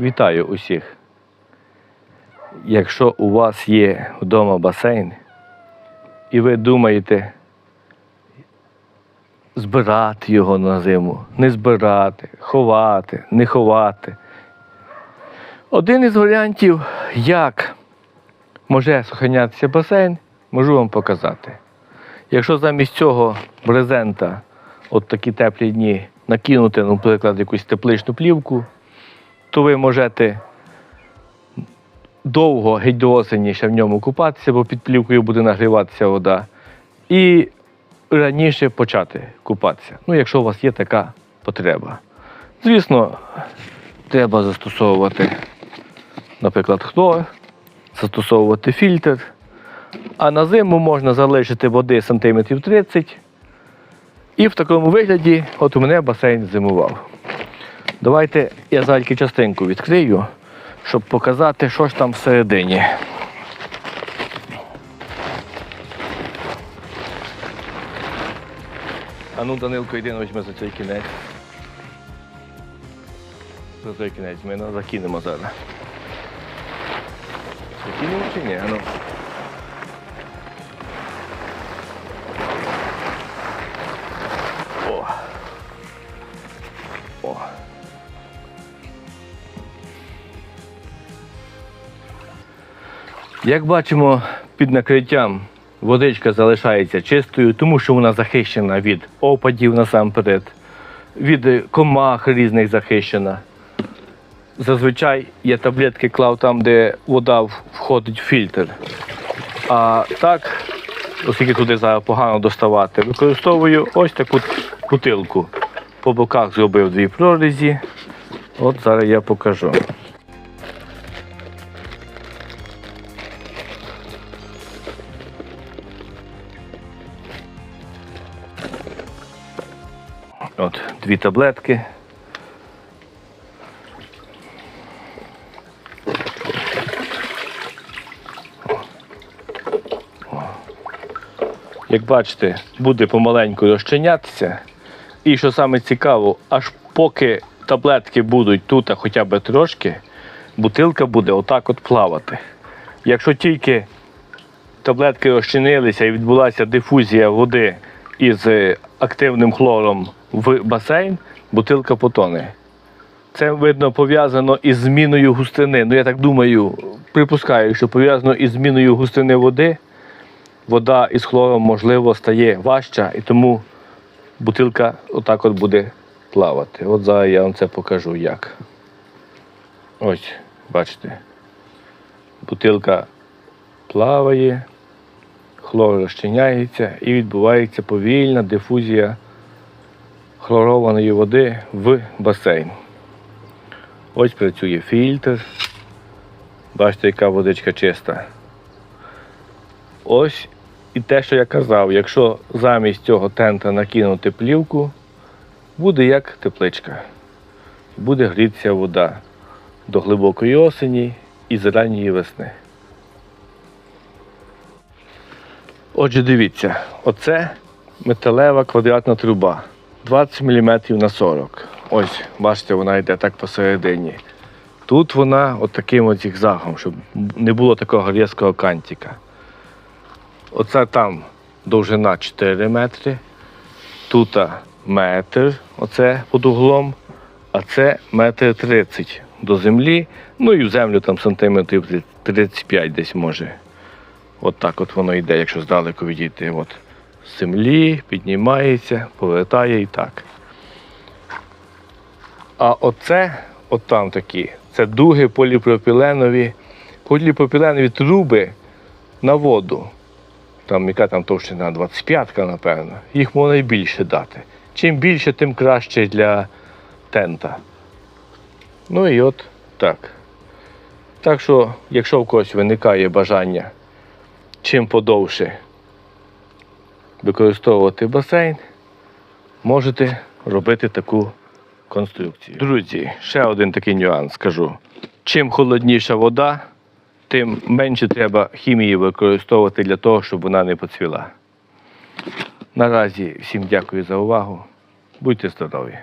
Вітаю усіх. Якщо у вас є вдома басейн, і ви думаєте збирати його на зиму, не збирати, ховати, не ховати. Один із варіантів, як може сохранятися басейн, можу вам показати. Якщо замість цього брезента, от такі теплі дні, накинути, ну, наприклад, якусь тепличну плівку, то ви можете довго геть до осені ще в ньому купатися, бо під плівкою буде нагріватися вода. І раніше почати купатися. Ну, якщо у вас є така потреба. Звісно, треба застосовувати, наприклад, хлор, застосовувати фільтр. А на зиму можна залишити води сантиметрів 30. І в такому вигляді от у мене басейн зимував. Давайте я зальки частинку відкрию, щоб показати, що ж там всередині. А ну, Данилко, йди візьми за цей кінець. За цей кінець ми закинемо зараз. Закинемо чи ні? Ну. Як бачимо, під накриттям водичка залишається чистою, тому що вона захищена від опадів насамперед, від комах різних захищена. Зазвичай я таблетки клав там, де вода входить в фільтр. А так, оскільки туди погано доставати, використовую ось таку бутилку. По боках зробив дві прорізі. От зараз я покажу. От дві таблетки. Як бачите, буде помаленьку розчинятися. І що саме цікаво, аж поки таблетки будуть тут, а хоча б трошки, бутилка буде отак от плавати. Якщо тільки таблетки розчинилися і відбулася дифузія води із е, активним хлором в басейн, бутилка потоне. Це видно пов'язано із зміною густини. Ну я так думаю, припускаю, що пов'язано із зміною густини води. Вода із хлором, можливо, стає важча, і тому бутилка отак от буде плавати. От зараз я вам це покажу як. Ось, бачите. Бутилка плаває, хлор розчиняється і відбувається повільна дифузія хлорованої води в басейн. Ось працює фільтр. Бачите, яка водичка чиста. Ось і те, що я казав, якщо замість цього тента накинути плівку, буде як тепличка. Буде грітися вода до глибокої осені і з весни. Отже, дивіться, оце металева квадратна труба 20 мм на 40. Ось, бачите, вона йде так посередині. Тут вона от таким от зігзагом, щоб не було такого різкого кантика. Оце там довжина 4 метри, тут метр, оце під углом, а це метр 30 до землі, ну і в землю там сантиметрів 35 десь може. От так от воно йде, якщо здалеку відійти. От землі піднімається, повертає і так. А оце, от там такі, це дуги поліпропіленові, поліпропіленові труби на воду. Там яка там товщина 25-ка, напевно. Їх можна і більше дати. Чим більше, тим краще для тента. Ну і от так. Так що, якщо в когось виникає бажання чим подовше використовувати басейн, можете робити таку конструкцію. Друзі, ще один такий нюанс скажу. Чим холодніша вода, тим менше треба хімії використовувати для того, щоб вона не поцвіла. Наразі всім дякую за увагу. Будьте здорові!